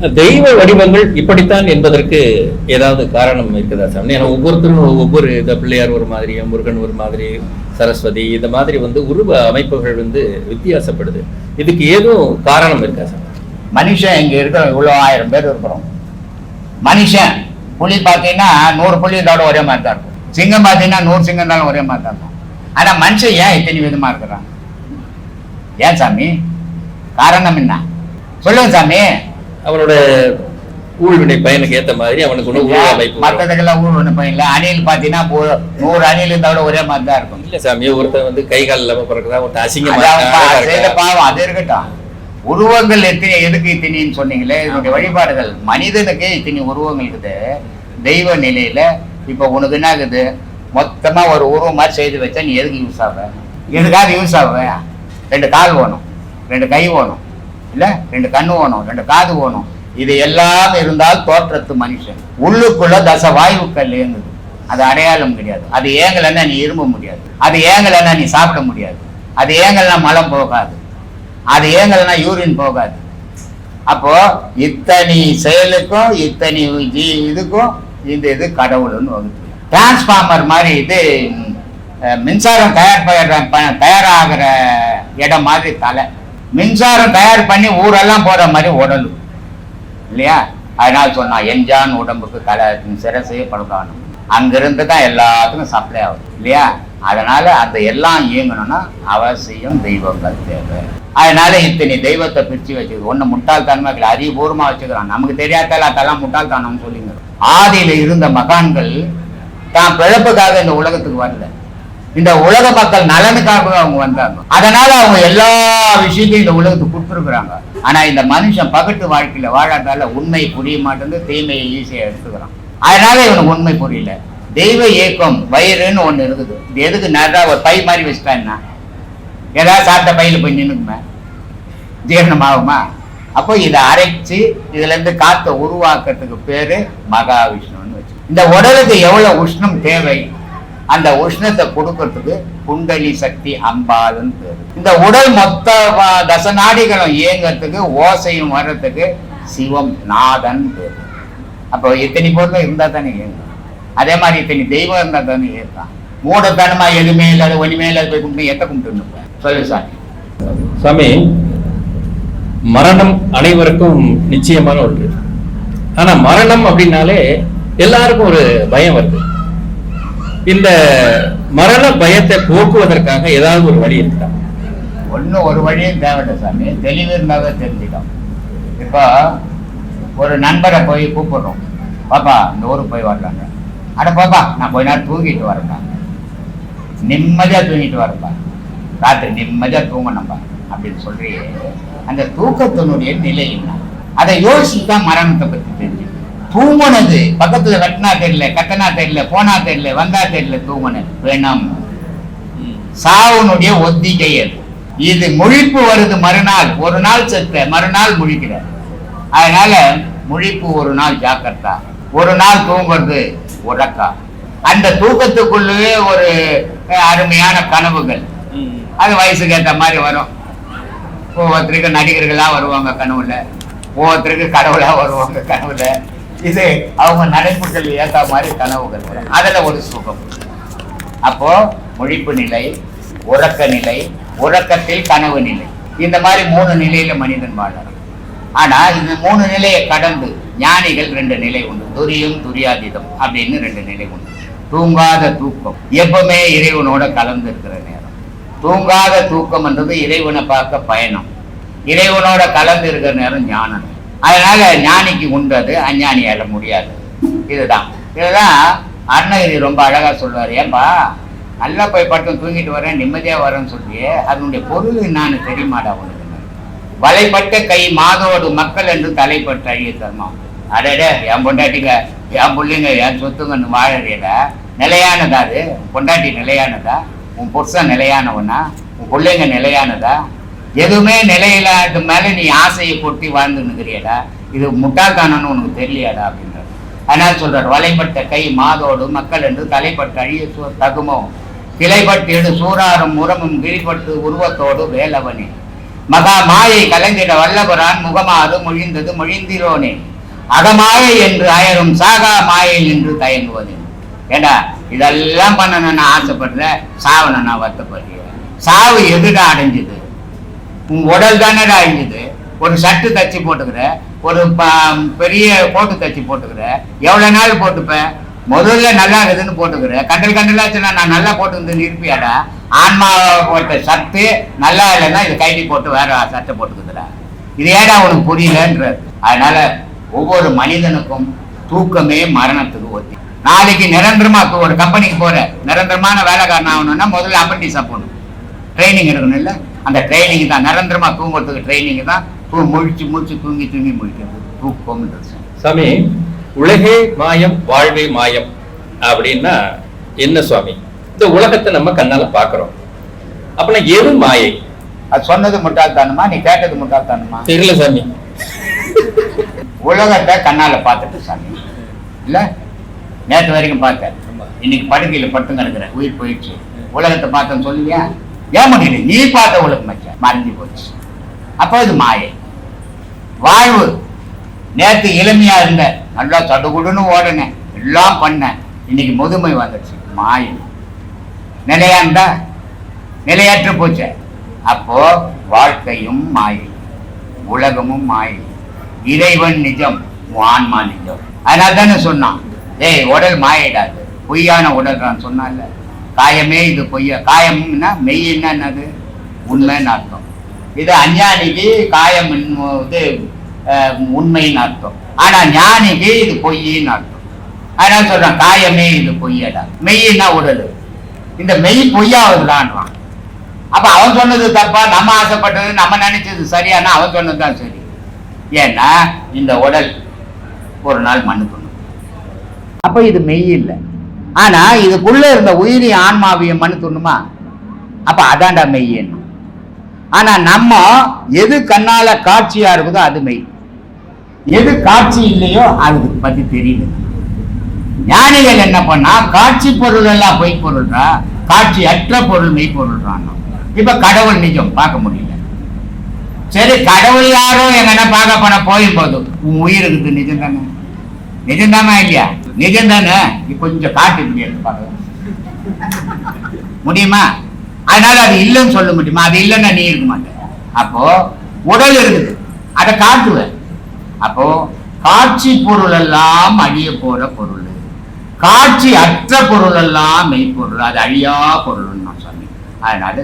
தெய்வ வடிவங்கள் இப்படித்தான் என்பதற்கு ஏதாவது காரணம் இருக்குதா சார்? ஏன்னா ஒவ்வொருத்தரும் ஒவ்வொரு இந்த பிள்ளையார் ஒரு மாதிரி முருகன் ஒரு மாதிரி சரஸ்வதி இந்த மாதிரி வந்து உருவ அமைப்புகள் வந்து வித்தியாசப்படுது. இதுக்கு ஏதும் காரணம் இருக்கா சார்? மனுஷன் இங்கே இருக்கிறோம் இவ்வளோ ஆயிரம் பேர் இருக்கிறோம். மனுஷன் புலி பார்த்தீங்கன்னா நூறு புலி இருந்தாலும் ஒரே மாதிரி தான் இருக்கும். சிங்கம் பார்த்தீங்கன்னா நூறு சிங்கம் இருந்தாலும் ஒரே மாதிரி தான் இருக்கும். ஆனா மனுஷன் ஏன் இத்தனை விதமா இருக்கிறான்? ஏன் சாமி? காரணம் என்ன? சொல்லுங்க சாமி. அவனோட ஊழ்வினை பயனுக்கு ஏத்த மாதிரி அவனுக்கு அமைப்பு வரும். மற்றதுக்கெல்லாம் ஊர் ஒன்று போயிடல அணில் பார்த்தீங்கன்னா நூறு அணில் இருந்தாலும் ஒரே மாதிரி தான் இருக்கும். இல்ல சாமி ஒருத்தன் வந்து கை கால் இல்லாம பிறகுதான் ஒருத்தன் அசிங்கமா அது அவன் இருக்கான், பா- அழகா செய்த இருக்கான். பாவம் அது இருக்கட்டும். உருவங்கள் எத்தனை எதுக்கு இத்தனைன்னு சொன்னீங்களே இதனுடைய வழிபாடுகள். மனிதனுக்கு இத்தனை உருவங்கள் இருக்குது. தெய்வ நிலையில இப்ப உனக்கு என்ன ஆகுது? மொத்தமா ஒரு உருவம் மாதிரி செய்து வச்சா நீ எதுக்கு யூஸ் ஆவ? எதுக்காக யூஸ் ஆவ? ரெண்டு கால் வேணும். ரெண்டு கை வேணும். இல்லை ரெண்டு கண்ணு ஓணும் ரெண்டு காது ஓணும். இது எல்லாம் இருந்தால் தோற்றத்து மனுஷன். உள்ளுக்குள்ள தச வாயுக்கள் இயங்குது அது அடையாளம் கிடையாது. அது ஏங்கலைன்னா நீ இரும்ப முடியாது. அது ஏங்கலைன்னா நீ சாப்பிட முடியாது. அது ஏங்கலைன்னா மலம் போகாது. அது ஏங்கலைன்னா யூரின் போகாது. அப்போ இத்தனை செயலுக்கும் இத்தனை ஜீ இதுக்கும் இந்த இது கடவுள்னு வகுத்து. டிரான்ஸ்ஃபார்மர் மாதிரி இது மின்சாரம் தயார் ப- தயாராகிற இடம் மாதிரி தலை. மின்சாரம் தயார் பண்ணி ஊரெல்லாம் போற மாதிரி உடல் இல்லையா? அதனால சொன்னா எஞ்சான் உடம்புக்கு தலை சிரசையே படுக்கணும் அங்கிருந்து தான் எல்லாத்துக்கும் சப்ளை ஆகுது இல்லையா? அதனால அந்த எல்லாம் இயங்கணும்னா அவசியம் தெய்வங்கள் தேவை. அதனால இத்தனை தெய்வத்தை பிரிச்சு வச்சுக்கிறது ஒண்ணு முட்டாள்தனமா இல்லை அறிவுபூர்வமா வச்சுக்கிறான். நமக்கு தெரியாத அதெல்லாம் முட்டாள்தனம்னு சொல்லிங்க. ஆதியில இருந்த மகான்கள் தான் பிழப்புக்காக இந்த உலகத்துக்கு வரல. இந்த உலக மக்கள் நலனுக்காக அவங்க வந்தாங்க. அதனால அவங்க எல்லா விஷயத்தையும் இந்த உலகத்துக்கு கொடுத்துருக்குறாங்க. ஆனா இந்த மனுஷன் பகட்டு வாழ்க்கையில வாழாதால உண்மை புரிய மாட்டேங்குது தீமையை ஈஸியா எடுத்துக்கிறான். அதனால இவனுக்கு உண்மை புரியல. தெய்வ இயக்கம் வயிறுன்னு ஒண்ணு இருக்குது. இது எதுக்கு நல்லா ஒரு பை மாதிரி வச்சுட்டான்னா? ஏதாவது சாப்பிட்ட பையில போய் நின்றுக்குமே ஜீரணமாகுமா அப்போ இதை அரைச்சு இதுல இருந்து காத்த உருவாக்குறதுக்கு பேரு மகாவிஷ்ணுன்னு வச்சு இந்த உடலுக்கு எவ்வளவு உஷ்ணம் தேவை? அந்த உஷ்ணத்தை கொடுக்கறதுக்கு குண்டலி சக்தி அம்பாளுன்னு பேரு. இந்த உடல் மொத்த வ- தசநாடிகளும் இயங்கிறதுக்கு ஓசையும் வர்றதுக்கு சிவம் நாதன் பேரு. அப்போ இத்தனை பொருளும் இருந்தா தானே இயங்கும். அதே மாதிரி இத்தனை தெய்வம் இருந்தா தானே இயக்கம் மூடத்தனமா எதுவுமே இல்லாத ஒண்ணுமே இல்லாத போய் கும்பிட்டு எத்த கும்பிட்டு சொல்லு சாமி. சாமி மரணம் அனைவருக்கும் நிச்சயமான ஒன்று. ஆனா மரணம் அப்படின்னாலே எல்லாருக்கும் ஒரு பயம் வருது. இந்த மரண பயத்தை போக்குவதற்காக ஏதாவது ஒரு வழி இருக்கா? ஒன்றும் ஒரு வழியும் தேவையில்லை சாமி. தெளிவு இருந்தாவே தெரிஞ்சுக்கலாம். இப்போ ஒரு நண்பரை போய் கூப்பிடுறோம். பாப்பா இந்த ஊருக்கு போய் வரலாங்க. அட பாப்பா நான் கொஞ்ச நேரம் தூங்கிட்டு வரேன்ப்பா நிம்மதியாக தூங்கிட்டு வரப்பா ராத்திரி நிம்மதியாக தூங்கணும்பா அப்படின்னு சொல்லி அந்த தூக்கத்தினுடைய நிலை என்ன? அதை யோசிச்சு தான் மரணத்தை பற்றி தெரிஞ்சு தூங்குனது. பக்கத்துல வெட்டினா தெரியல கத்தனா தெரியல போனா தெரியல வந்தா தெரியல தூமனது வேணாம். சாவுனுடைய ஒத்திகை அது. இது முழிப்பு வருது மறுநாள். ஒரு நாள் செத்த மறுநாள் முழிக்கிற. அதனால முழிப்பு ஒரு நாள் ஜாக்கிரதா. ஒரு நாள் தூங்குறது உறக்கா. அந்த தூக்கத்துக்குள்ளவே ஒரு அருமையான கனவுகள். அது வயசுக்கு ஏற்ற மாதிரி வரும். ஒவ்வொருத்தருக்கு நடிகர்களா வருவாங்க கனவுல. ஒவ்வொருத்தருக்கு கடவுளா வருவாங்க கனவுல. இது அவங்க நடைமுறைகள் ஏற்ற மாதிரி கனவுகள் வரும் அதுல ஒரு சுகம். அப்போ முழிப்பு நிலை உறக்க நிலை உறக்கத்தில் கனவு நிலை. இந்த மாதிரி மூணு நிலையில மனிதன் வாழறான். ஆனா இந்த மூணு நிலையை கடந்து ஞானிகள் ரெண்டு நிலை உண்டு. துரியம் துரியாதீதம் அப்படின்னு ரெண்டு நிலை உண்டு. தூங்காத தூக்கம். எப்பவுமே இறைவனோட கலந்து இருக்கிற நேரம். தூங்காத தூக்கம்ன்றது இறைவனை பார்க்க பயணம். இறைவனோட கலந்து இருக்கிற நேரம் ஞானம். அதனால ஞானிக்கு உண்டு அது அஞ்ஞானியால முடியாது. இதுதான். இதுதான் அருணகிரி ரொம்ப அழகா சொல்லுவார் ஏன்பா நல்லா போய் பட்டம் தூங்கிட்டு வரேன் நிம்மதியா வரேன்னு சொல்லி அதனுடைய பொருள் என்னான்னு தெரியுமாடா உனக்கு? வலைப்பட்ட கை மாதோடு மக்கள் என்று தலைப்பட்டு அழிய தர்மம். அடடே என் பொண்டாட்டிங்க என் பிள்ளைங்க என் சொத்துங்கன்னு வாழறியல நிலையானதா அது? பொண்டாட்டி நிலையானதா? உன் புருஷன் நிலையானவனா? உன் பிள்ளைங்க நிலையானதா? எதுவுமே நிலையில்லாத மேல நீ ஆசையை கொட்டி வாழ்ந்துன்னுக்கிறியடா இது முட்டாள்தானன்னு உனக்கு தெரியலையாடா அப்படின்றார். அதனால சொல்றார் வலைப்பட்ட கை மாதோடு மக்கள் என்று தலைப்பட்ட அழிய சூ தகுமோ? கிளைப்பட்டு சூறாரும் உரமும் கிழிப்பட்டு உருவத்தோடு வேலவனே. மகா மாயை கலைந்திட வல்லபரான் முகமாது மொழிந்தது மொழிந்திரோனே. அகமாயை என்று அயரும் சாகா மாயை என்று தயங்குவது. ஏடா இதெல்லாம் பண்ணணும்னு நான் ஆசைப்படுறேன்? நான் வருத்தப்படுறேன். சாவு எதுடா அடைஞ்சது? உன் உடல் தானடா அழிஞ்சது? ஒரு ஷர்ட்டு தச்சு போட்டுக்கிற ஒரு ப- பெரிய கோட்டு தச்சு போட்டுக்கிற எவ்வளோ நாள் போட்டுப்பேன் முதல்ல நல்லா இருக்குதுன்னு போட்டுக்கிற. கண்டல் கண்டலாச்சுன்னா நான் நல்லா போட்டுருந்து இருப்பியாடா ஆன்மா போட்ட சத்து நல்லா இல்லைன்னா இது கைட்டி போட்டு வேற சட்டை போட்டுக்குதுடா இது ஏடா உனக்கு புரியலன்ற அதனால ஒவ்வொரு மனிதனுக்கும் தூக்கமே மரணத்துக்கு ஒத்தி. நாளைக்கு நிரந்தரமா ஒரு கம்பெனிக்கு போற நிரந்தரமான வேலைக்காரன் ஆகணும்னா முதல்ல அப்பண்டிஸா போகணும். ட்ரைனிங் இருக்கணும் இல்லை அந்த ட்ரைனிங் தான். நிரந்தரமா தூங்குறதுக்கு ட்ரைனிங் தான். தூ முழிச்சு முழிச்சு தூங்கி தூங்கி முழிக்கிறது. தூக்கம்ன்றது சாமி உலகே மாயம் வாழ்வே மாயம். அப்படின்னா என்ன சுவாமி? இந்த உலகத்தை நம்ம கண்ணால பாக்குறோம் அப்பனா எது மாயை? அது சொன்னது முட்டாள்தானுமா? நீ கேட்டது முட்டாள்தானுமா? தெரியல சாமி. உலகத்தை கண்ணால பார்த்துட்டு சாமி. இல்ல? நேற்று வரைக்கும் பார்த்தேன். இன்னைக்கு படுக்கையில படுத்து கிடக்குற உயிர் போயிடுச்சு. உலகத்தை பார்த்தேன்னு சொல்லுவியா ஏன் முடியல நீ பார்த்த உலகம் மச்சான் மறைஞ்சு போச்சு. அப்போ இது மாயை. வாழ்வு. நேற்று இளமையா இருந்த நல்லா சடுகுடுன்னு ஓடுனேன் எல்லாம் பண்ணேன் இன்னைக்கு முதுமை வந்துடுச்சு மாயை. நிலையா இருந்தா நிலையாற்று போச்சே. அப்போ வாழ்க்கையும் மாயை. உலகமும் மாயை. இறைவன் நிஜம் ஆன்மா நிஜம். அதனால தானே சொன்னான் ஏய் உடல் மாயிடாது. பொய்யான உடல் நான் சொன்னான்ல. காயமே இது பொய்யா. காயம்னா மெய் என்னது உண்மைன்னு அர்த்தம் இது அஞ்ஞானிக்கு காயம் இது உண்மைன்னு அர்த்தம் ஆனா ஞானிக்கு இது பொய்யின்னு அர்த்தம் அதனால சொல்றான் காயமே இது பொய்யடா. மெய்னா உடல். இந்த மெய் பொய்யாவதுலான்றான் அப்ப அவன் சொன்னது தப்பா? நம்ம ஆசைப்பட்டது நம்ம நினைச்சது சரியானா அவன் சொன்னது தான் சரி. ஏன்னா இந்த உடல் ஒரு நாள் மண்ணுக்கணும் அப்ப இது மெய் இல்லை. ஆனா இதுக்குள்ள இருந்த உயிரி ஆன்மாவியம் மனு துண்ணுமா அப்ப அதான்டா மெய் ஆனா நம்ம எது கண்ணால காட்சியா இருக்குதோ அது மெய். எது காட்சி இல்லையோ அதுக்கு பத்தி தெரியல. ஞானிகள் என்ன பண்ணா காட்சி பொருள் எல்லாம் பொய் பொருள்றா காட்சி அற்ற பொருள் மெய் பொருள்றான் இப்ப கடவுள் நிஜம் பார்க்க முடியல. சரி கடவுள் யாரோ எங்கன்னா பார்க்க போன போயும் போதும். உன் உயிருக்கு நிஜம் தானே நிஜம்தானா இல்லையா? நிஜம் தானே இப்ப கொஞ்சம் காட்டு முடியாது பாருங்க முடியுமா? அதனால அது இல்லைன்னு சொல்ல முடியுமா? அது இல்லைன்னா நீ இருக்க மாட்டேன் அப்போ உடல் இருக்குது. அதை காட்டுவேன் அப்போ காட்சி பொருள் எல்லாம் அழிய போற பொருள். காட்சி அற்ற பொருள் எல்லாம் மெய்ப்பொருள் அது அழியா பொருள்னு நான் சொன்னேன். அதனால